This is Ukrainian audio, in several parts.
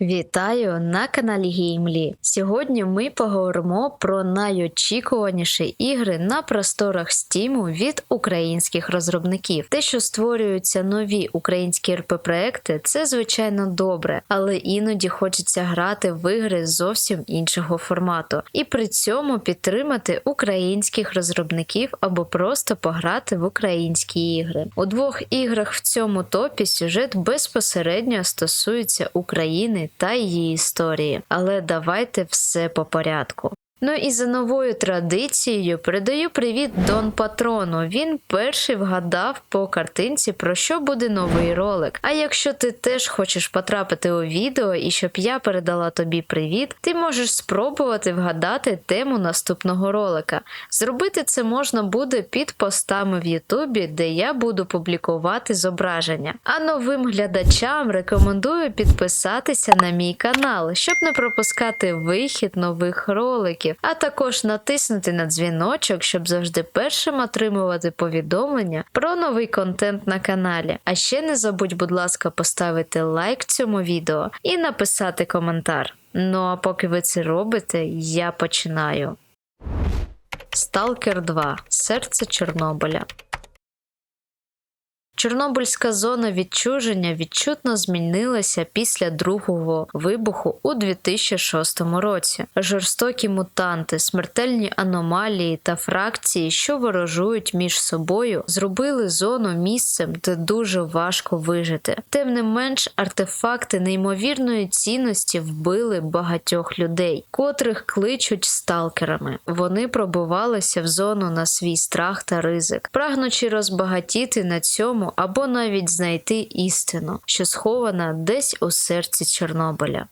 Вітаю на каналі Геймлі. Сьогодні ми поговоримо про найочікуваніші ігри на просторах Steam від українських розробників. Те, що створюються нові українські РП проекти, це звичайно добре, але іноді хочеться грати в ігри зовсім іншого формату і при цьому підтримати українських розробників або просто пограти в українські ігри. У двох іграх в цьому топі сюжет безпосередньо стосується України та її історії. Але давайте все по порядку. Ну і за новою традицією передаю привіт Дон Патрону. Він перший вгадав по картинці, про що буде новий ролик. А якщо ти теж хочеш потрапити у відео і щоб я передала тобі привіт, ти можеш спробувати вгадати тему наступного ролика. Зробити це можна буде під постами в Ютубі, де я буду публікувати зображення. А новим глядачам рекомендую підписатися на мій канал, щоб не пропускати вихід нових роликів а також натиснути на дзвіночок, щоб завжди першим отримувати повідомлення про новий контент на каналі. А ще не забудь, будь ласка, поставити лайк цьому відео і написати коментар. Ну а поки ви це робите, я починаю. Сталкер 2. Серце Чорнобиля. Чорнобильська зона відчуження відчутно змінилася після другого вибуху у 2006 році. Жорстокі мутанти, смертельні аномалії та фракції, що ворожують між собою, зробили зону місцем, де дуже важко вижити. Тим не менш, артефакти неймовірної цінності вбили багатьох людей, котрих кличуть сталкерами. Вони пробувалися в зону на свій страх та ризик, прагнучи розбагатіти на цьому або навіть знайти істину, що схована десь у серці Чорнобиля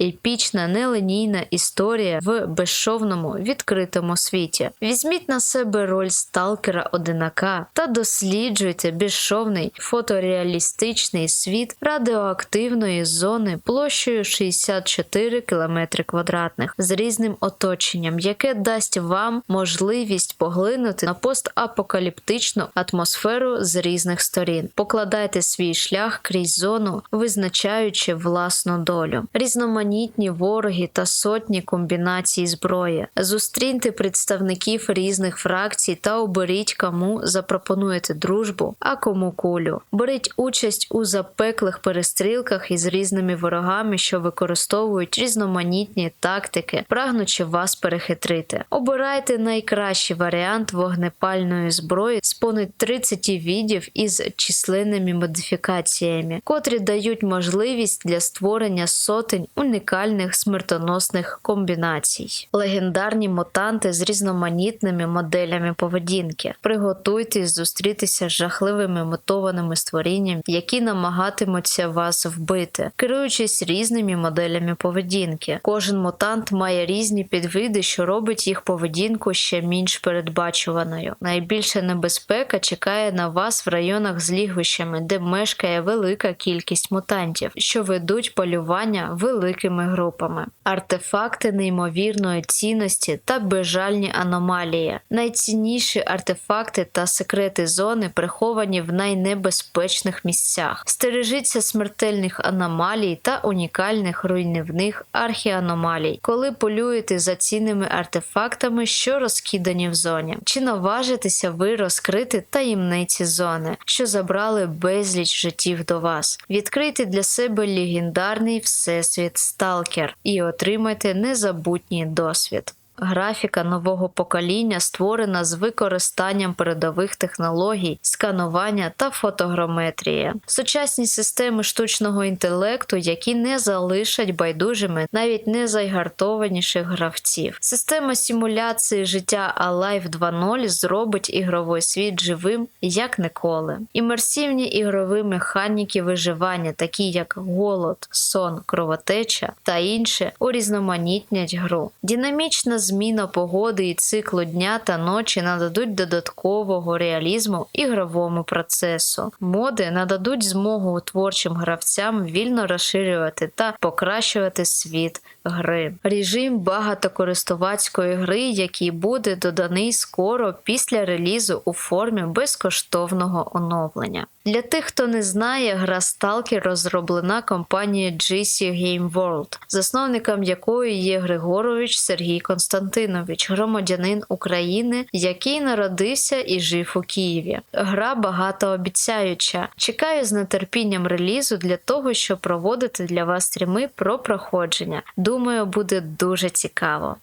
епічна нелинійна історія в безшовному відкритому світі. Візьміть на себе роль сталкера одинака та досліджуйте безшовний фотореалістичний світ радіоактивної зони площею 64 км квадратних з різним оточенням, яке дасть вам можливість поглинути на постапокаліптичну атмосферу з різних сторін. Покладайте свій шлях крізь зону, визначаючи власну долю. Різноманітні різноманітні вороги та сотні комбінацій зброї. Зустріньте представників різних фракцій та оберіть, кому запропонуєте дружбу, а кому кулю. Беріть участь у запеклих перестрілках із різними ворогами, що використовують різноманітні тактики, прагнучи вас перехитрити. Обирайте найкращий варіант вогнепальної зброї з понад 30 відів із численними модифікаціями, котрі дають можливість для створення сотень уникальних унікальних смертоносних комбінацій, легендарні мутанти з різноманітними моделями поведінки. Приготуйтесь зустрітися з жахливими мутованими створіннями, які намагатимуться вас вбити, керуючись різними моделями поведінки. Кожен мутант має різні підвиди, що робить їх поведінку ще менш передбачуваною. Найбільша небезпека чекає на вас в районах з лігвищами, де мешкає велика кількість мутантів, що ведуть полювання великим великими групами, артефакти неймовірної цінності та безжальні аномалії, найцінніші артефакти та секрети зони приховані в найнебезпечних місцях. Стережіться смертельних аномалій та унікальних руйнівних архіаномалій, коли полюєте за цінними артефактами, що розкидані в зоні. Чи наважитеся ви розкрити таємниці зони, що забрали безліч життів до вас? Відкрийте для себе легендарний всесвіт Сталкер і отримайте незабутній досвід. Графіка нового покоління створена з використанням передових технологій, сканування та фотограметрії, сучасні системи штучного інтелекту, які не залишать байдужими навіть найзайгартованіших гравців. Система симуляції життя Alive 2.0 зробить ігровий світ живим як ніколи. Імерсивні ігрові механіки виживання, такі як голод, сон, кровотеча та інше, урізноманітнять гру. Динамічна зміна погоди і циклу дня та ночі нададуть додаткового реалізму ігровому процесу. Моди нададуть змогу творчим гравцям вільно розширювати та покращувати світ гри. Режим багатокористувацької гри, який буде доданий скоро після релізу у формі безкоштовного оновлення. Для тих, хто не знає, гра Stalker розроблена компанією GC Game World, засновником якої є Григорович Сергій Константинович, громадянин України, який народився і жив у Києві. Гра багатообіцяюча. Чекаю з нетерпінням релізу для того, щоб проводити для вас стріми про проходження. Думаю, буде дуже цікаво.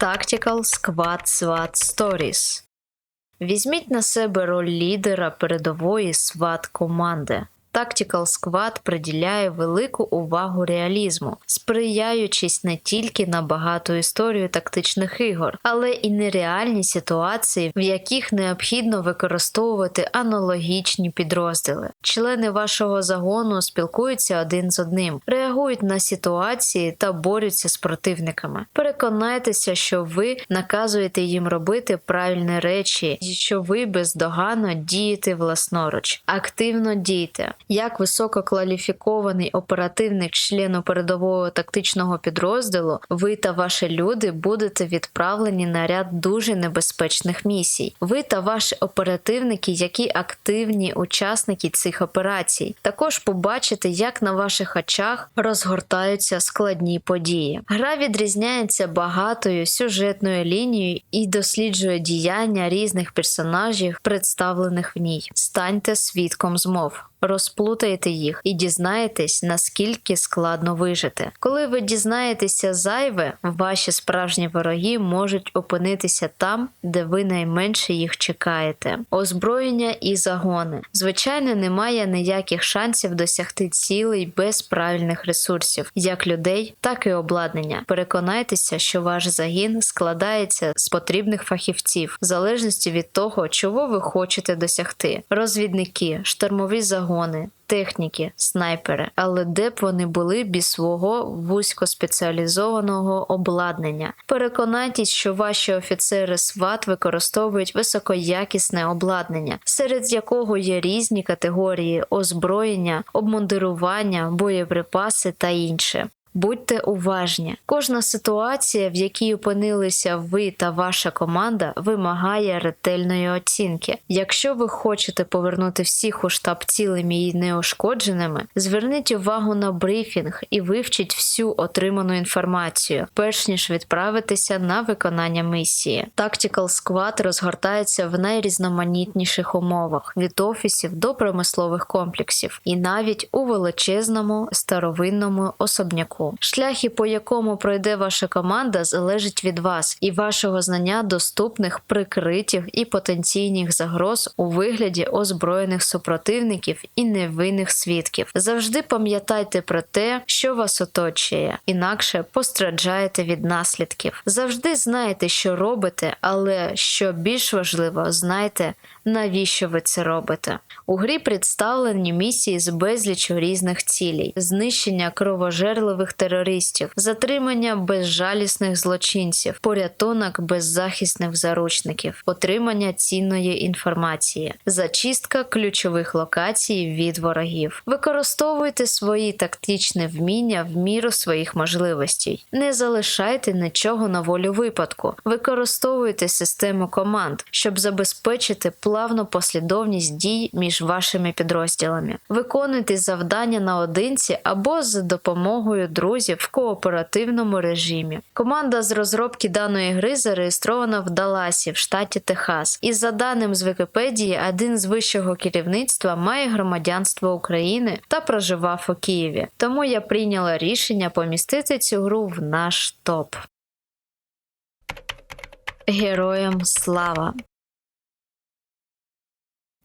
Tactical Squad SWAT Stories Візьміть на себе роль лідера передової сват команди. Tactical Squad приділяє велику увагу реалізму, сприяючись не тільки на багату історію тактичних ігор, але і нереальні ситуації, в яких необхідно використовувати аналогічні підрозділи. Члени вашого загону спілкуються один з одним, реагують на ситуації та борються з противниками. Переконайтеся, що ви наказуєте їм робити правильні речі, і що ви бездоганно дієте власноруч, активно дійте. Як висококваліфікований оперативник члену передового тактичного підрозділу, ви та ваші люди будете відправлені на ряд дуже небезпечних місій. Ви та ваші оперативники, які активні учасники цих операцій, також побачите, як на ваших очах розгортаються складні події. Гра відрізняється багатою сюжетною лінією і досліджує діяння різних персонажів, представлених в ній. Станьте свідком змов. Розплутаєте їх і дізнаєтесь, наскільки складно вижити. Коли ви дізнаєтеся зайве, ваші справжні вороги можуть опинитися там, де ви найменше їх чекаєте. Озброєння і загони. Звичайно, немає ніяких шансів досягти цілей без правильних ресурсів, як людей, так і обладнання. Переконайтеся, що ваш загін складається з потрібних фахівців, в залежності від того, чого ви хочете досягти. Розвідники, штурмові загони загони, техніки, снайпери, але де б вони були без свого вузькоспеціалізованого обладнання. Переконайтесь, що ваші офіцери СВАТ використовують високоякісне обладнання, серед якого є різні категорії озброєння, обмундирування, боєприпаси та інше. Будьте уважні. Кожна ситуація, в якій опинилися ви та ваша команда, вимагає ретельної оцінки. Якщо ви хочете повернути всіх у штаб цілими і неушкодженими, зверніть увагу на брифінг і вивчіть всю отриману інформацію, перш ніж відправитися на виконання місії. Tactical Squad розгортається в найрізноманітніших умовах від офісів до промислових комплексів, і навіть у величезному старовинному особняку. Шляхи, по якому пройде ваша команда, залежить від вас і вашого знання доступних прикритів і потенційних загроз у вигляді озброєних супротивників і невинних свідків. Завжди пам'ятайте про те, що вас оточує, інакше постраждаєте від наслідків. Завжди знайте, що робите, але що більш важливо, знайте, навіщо ви це робите. У грі представлені місії з безлічю різних цілей: знищення кровожерливих терористів, затримання безжалісних злочинців, порятунок беззахисних заручників, отримання цінної інформації, зачистка ключових локацій від ворогів. Використовуйте свої тактичні вміння в міру своїх можливостей. Не залишайте нічого на волю випадку. Використовуйте систему команд, щоб забезпечити плавну послідовність дій між вашими підрозділами. Виконуйте завдання наодинці або з допомогою друзів в кооперативному режимі. Команда з розробки даної гри зареєстрована в Даласі в штаті Техас. І за даним з Вікіпедії, один з вищого керівництва має громадянство України та проживав у Києві. Тому я прийняла рішення помістити цю гру в наш топ. Героям слава!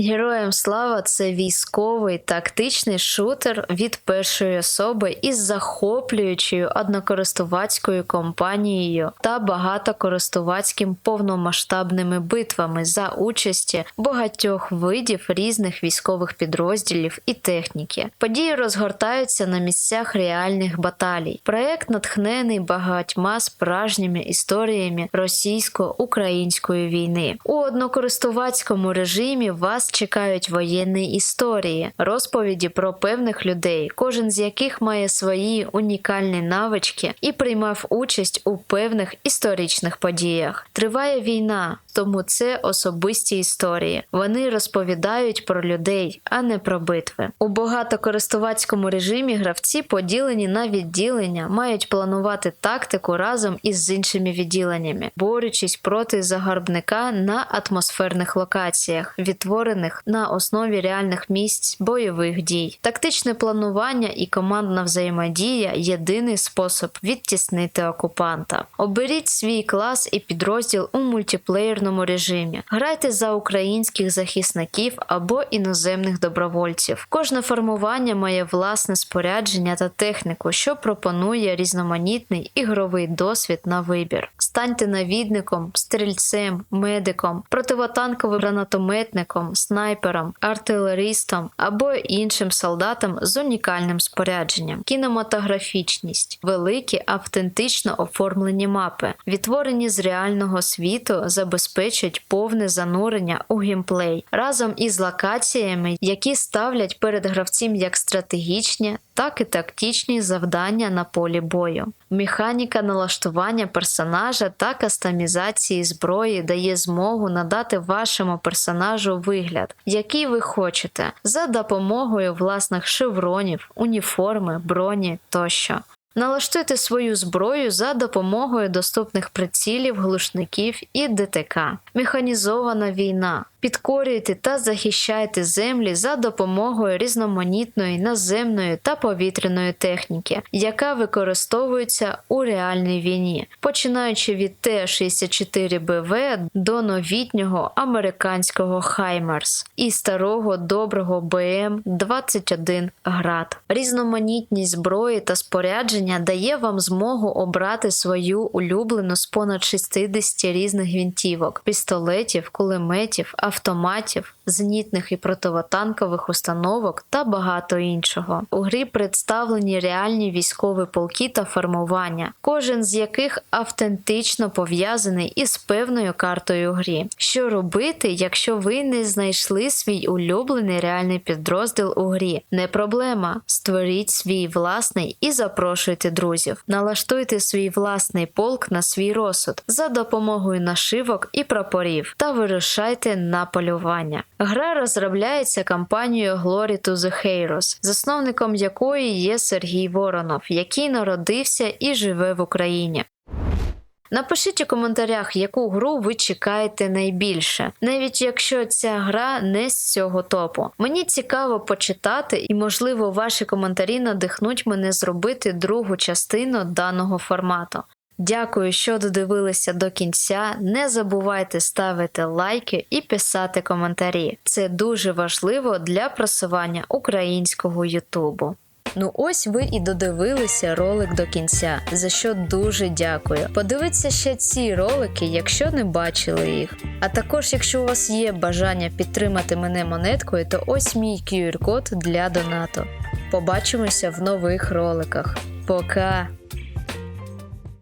Героям слава це військовий тактичний шутер від першої особи із захоплюючою однокористувацькою компанією та багатокористувацьким повномасштабними битвами за участі багатьох видів різних військових підрозділів і техніки. Події розгортаються на місцях реальних баталій. Проект натхнений багатьма справжніми історіями російсько-української війни. У однокористувацькому режимі вас чекають воєнні історії, розповіді про певних людей, кожен з яких має свої унікальні навички і приймав участь у певних історичних подіях. Триває війна, Тому це особисті історії. Вони розповідають про людей, а не про битви. У багатокористувацькому режимі гравці поділені на відділення, мають планувати тактику разом із іншими відділеннями, борючись проти загарбника на атмосферних локаціях, відтворених на основі реальних місць бойових дій. Тактичне планування і командна взаємодія єдиний спосіб відтіснити окупанта. Оберіть свій клас і підрозділ у мультиплеєрному режимі. Грайте за українських захисників або іноземних добровольців. Кожне формування має власне спорядження та техніку, що пропонує різноманітний ігровий досвід на вибір. Станьте навідником, стрільцем, медиком, противотанковим гранатометником, снайпером, артилеристом або іншим солдатом з унікальним спорядженням. Кінематографічність, великі автентично оформлені мапи, відтворені з реального світу, забезпечують повне занурення у геймплей. Разом із локаціями, які ставлять перед гравцем як стратегічні, так і тактичні завдання на полі бою. Механіка налаштування персонажа та кастомізації зброї дає змогу надати вашому персонажу вигляд, який ви хочете, за допомогою власних шевронів, уніформи, броні тощо. Налаштуйте свою зброю за допомогою доступних прицілів, глушників і ДТК. Механізована війна. Підкорюйте та захищайте землі за допомогою різноманітної наземної та повітряної техніки, яка використовується у реальній війні, починаючи від Т-64БВ до новітнього американського Хаймерс і старого доброго БМ-21 Град. Різноманітність зброї та спорядження дає вам змогу обрати свою улюблену з понад 60 різних гвинтівок, пістолетів, кулеметів, автоматів, зенітних і противотанкових установок та багато іншого. У грі представлені реальні військові полки та формування, кожен з яких автентично пов'язаний із певною картою грі. Що робити, якщо ви не знайшли свій улюблений реальний підрозділ у грі? Не проблема. Створіть свій власний і запрошуйте друзів. Налаштуйте свій власний полк на свій розсуд за допомогою нашивок і прапорів та вирушайте на полювання. Гра розробляється компанією Glory to the Heroes, засновником якої є Сергій Воронов, який народився і живе в Україні. Напишіть у коментарях, яку гру ви чекаєте найбільше, навіть якщо ця гра не з цього топу. Мені цікаво почитати, і, можливо, ваші коментарі надихнуть мене зробити другу частину даного формату. Дякую, що додивилися до кінця. Не забувайте ставити лайки і писати коментарі. Це дуже важливо для просування українського Ютубу. Ну ось ви і додивилися ролик до кінця, за що дуже дякую. Подивіться ще ці ролики, якщо не бачили їх. А також, якщо у вас є бажання підтримати мене монеткою, то ось мій QR-код для донату. Побачимося в нових роликах. Пока!